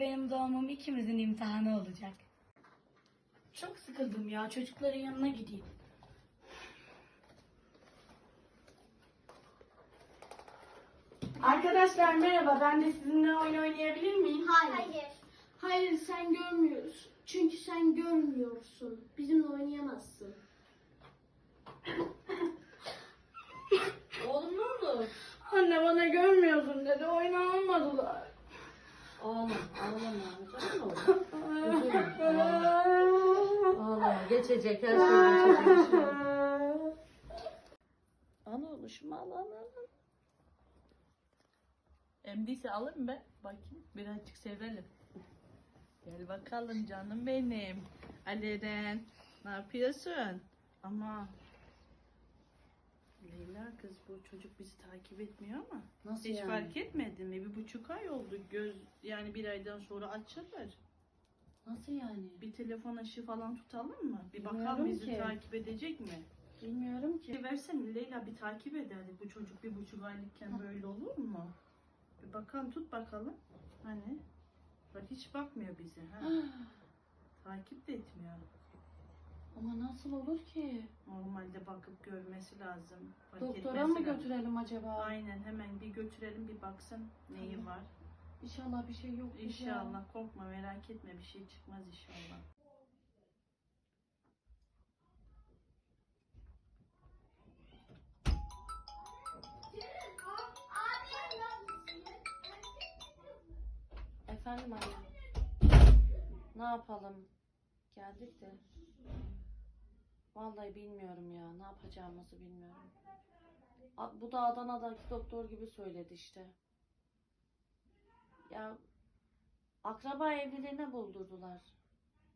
Benim doğumum ikimizin imtihanı olacak. Çok sıkıldım ya. Çocukların yanına gideyim. Arkadaşlar merhaba. Ben de sizinle oyun oynayabilir miyim? Hayır. Hayır. sen görmüyorsun. Çünkü sen görmüyorsun. Bizimle oynayamazsın. Oğlum ne oldu? Anne bana görmüyorsun dedi. Oyun almadılar. Ağlama, ağlama. Canım oğlum. Üzülme, ağlama. Ağlama, geçecek, her şey geçecek. Ana oluşum al al al. Emdiyse alın be. Bakayım birazcık sevelim. Gel bakalım canım benim. Aleren ne yapıyorsun? Ama Leyla kız bu çocuk bizi takip etmiyor ama. Nasıl Hiç yani? fark etmedin mi? Bir buçuk ay oldu. Göz yani bir aydan sonra açılır. Nasıl yani? Bir telefon ışığı falan tutalım mı? Bir bakalım Bilmiyorum bizi ki. takip edecek mi? Bilmiyorum ki. Bir versene Leyla bir takip ederdik. Bu çocuk bir buçuk aylıkken böyle olur mu? Bir bakalım tut bakalım. Hani? Bak hiç bakmıyor bize. Ha? takip de etmiyor. Ama nasıl olur ki? Normalde bakıp görmesi lazım. Fark Doktora etmesi mı lazım. götürelim acaba? Aynen hemen bir götürelim bir baksın neyi Tamam. var. İnşallah bir şey yok. İnşallah korkma merak etme bir şey çıkmaz inşallah. Efendim anne. Ne yapalım? Geldik de. Vallahi bilmiyorum ya. Ne yapacağımızı bilmiyorum. Bu da Adana'daki doktor gibi söyledi işte. Ya akraba evliliğine buldurdular.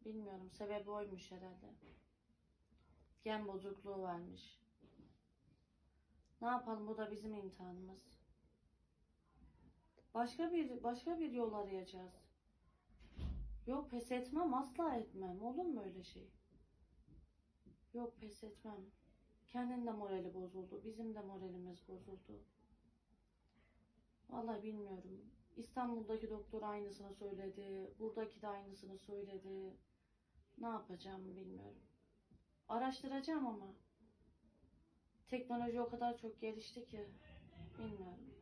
Bilmiyorum. Sebebi oymuş herhalde. Gen bozukluğu varmış. Ne yapalım? Bu da bizim imtihanımız. Başka bir başka bir yol arayacağız. Yok pes etmem asla etmem. Olur mu öyle şey? Yok pes etmem. Kendinin de morali bozuldu. Bizim de moralimiz bozuldu. Vallahi bilmiyorum. İstanbul'daki doktor aynısını söyledi. Buradaki de aynısını söyledi. Ne yapacağımı bilmiyorum. Araştıracağım ama. Teknoloji o kadar çok gelişti ki. Bilmiyorum.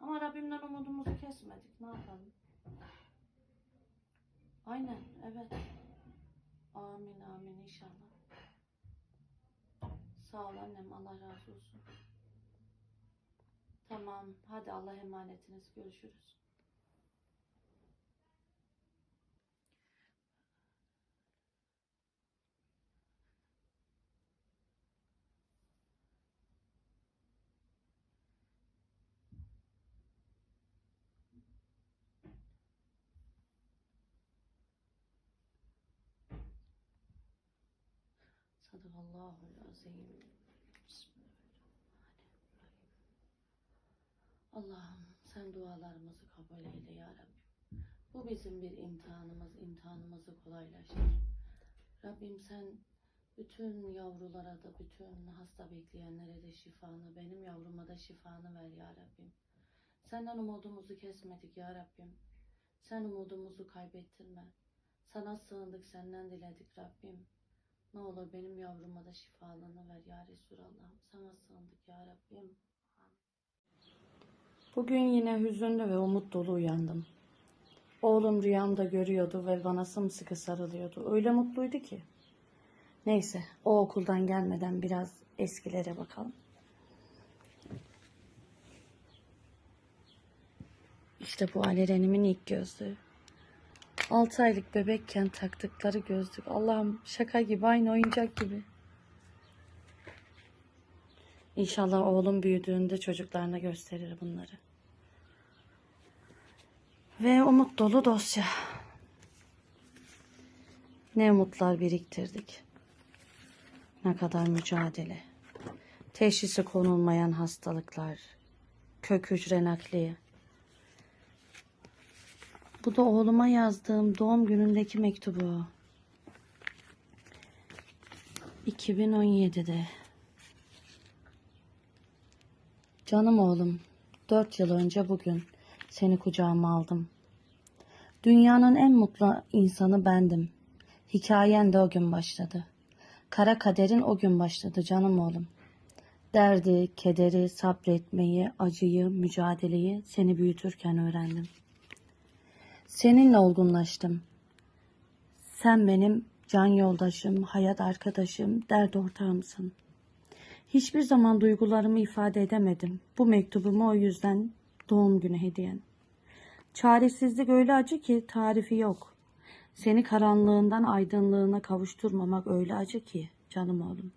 Ama Rabbimden umudumuzu kesmedik. Ne yapalım? Aynen, evet. Amin, amin inşallah. Sağ ol annem, Allah razı olsun. Tamam, hadi Allah emanetiniz. Görüşürüz. Sadakallahul azim. Bismillahirrahmanirrahim. Allah'ım sen dualarımızı kabul eyle ya Rabbim. Bu bizim bir imtihanımız, imtihanımızı kolaylaştır. Rabbim sen bütün yavrulara da, bütün hasta bekleyenlere de şifanı, benim yavruma da şifanı ver ya Rabbim. Senden umudumuzu kesmedik ya Rabbim. Sen umudumuzu kaybettirme. Sana sığındık, senden diledik Rabbim. Ne olur benim yavruma da şifalığını ver ya Resulallah. Sana sığındık ya Rabbim. Bugün yine hüzünlü ve umut dolu uyandım. Oğlum rüyamda görüyordu ve bana sımsıkı sarılıyordu. Öyle mutluydu ki. Neyse o okuldan gelmeden biraz eskilere bakalım. İşte bu Aleren'imin ilk gözlüğü. 6 aylık bebekken taktıkları gözlük. Allah'ım şaka gibi aynı oyuncak gibi. İnşallah oğlum büyüdüğünde çocuklarına gösterir bunları. Ve umut dolu dosya. Ne umutlar biriktirdik. Ne kadar mücadele. Teşhisi konulmayan hastalıklar. Kök hücre nakli. Bu da oğluma yazdığım doğum günündeki mektubu. 2017'de. Canım oğlum, dört yıl önce bugün seni kucağıma aldım. Dünyanın en mutlu insanı bendim. Hikayen de o gün başladı. Kara kaderin o gün başladı canım oğlum. Derdi, kederi, sabretmeyi, acıyı, mücadeleyi seni büyütürken öğrendim. Seninle olgunlaştım. Sen benim can yoldaşım, hayat arkadaşım, dert ortağımsın. Hiçbir zaman duygularımı ifade edemedim. Bu mektubumu o yüzden doğum günü hediyen. Çaresizlik öyle acı ki tarifi yok. Seni karanlığından aydınlığına kavuşturmamak öyle acı ki canım oğlum.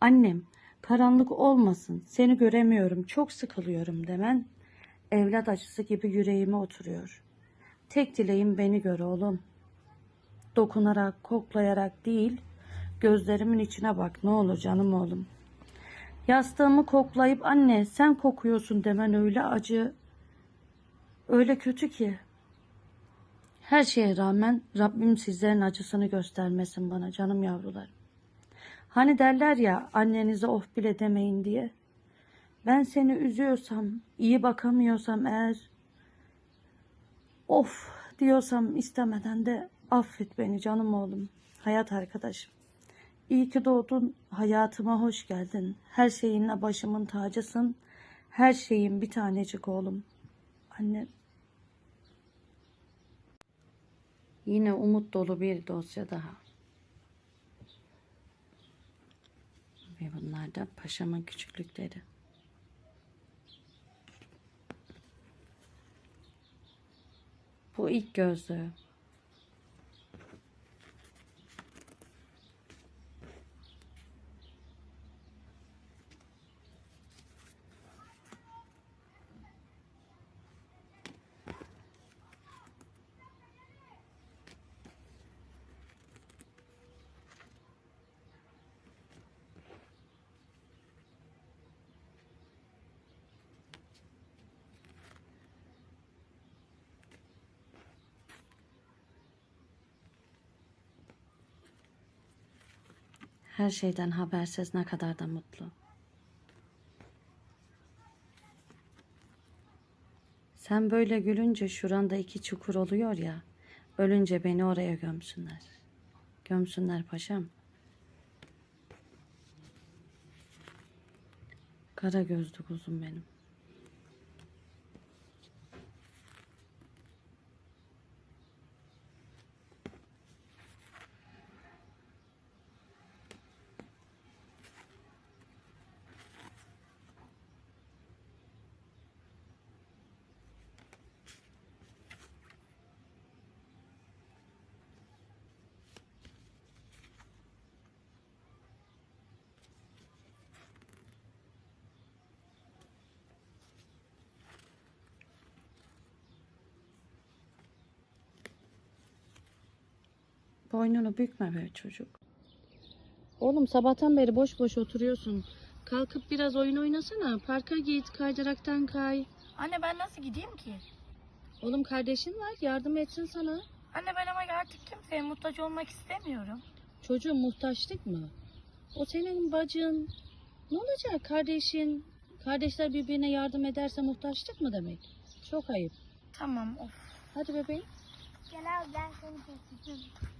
Annem, karanlık olmasın, seni göremiyorum, çok sıkılıyorum demen, evlat acısı gibi yüreğime oturuyor. Tek dileğim beni gör oğlum. Dokunarak, koklayarak değil, gözlerimin içine bak ne olur canım oğlum. Yastığımı koklayıp anne sen kokuyorsun demen öyle acı, öyle kötü ki. Her şeye rağmen Rabbim sizlerin acısını göstermesin bana canım yavrular. Hani derler ya annenize of bile demeyin diye. Ben seni üzüyorsam, iyi bakamıyorsam eğer of diyorsam istemeden de affet beni canım oğlum, hayat arkadaşım. İyi ki doğdun, hayatıma hoş geldin. Her şeyinle başımın tacısın. Her şeyin bir tanecik oğlum. Anne. Yine umut dolu bir dosya daha. Ve bunlar da paşamın küçüklükleri. Bu ilk gözlüğü. Her şeyden habersiz ne kadar da mutlu. Sen böyle gülünce şuranda iki çukur oluyor ya. Ölünce beni oraya gömsünler. Gömsünler paşam. Kara gözlü kuzum benim. Boynunu bükme be çocuk. Oğlum sabahtan beri boş boş oturuyorsun. Kalkıp biraz oyun oynasana. Parka git, kaydıraktan kay. Anne ben nasıl gideyim ki? Oğlum kardeşin var, yardım etsin sana. Anne ben ama artık kimseye muhtaç olmak istemiyorum. Çocuğun muhtaçlık mı? O senin bacın. Ne olacak kardeşin? Kardeşler birbirine yardım ederse muhtaçlık mı demek? Çok ayıp. Tamam of. Hadi bebeğim. Gel abi ben seni keseceğim.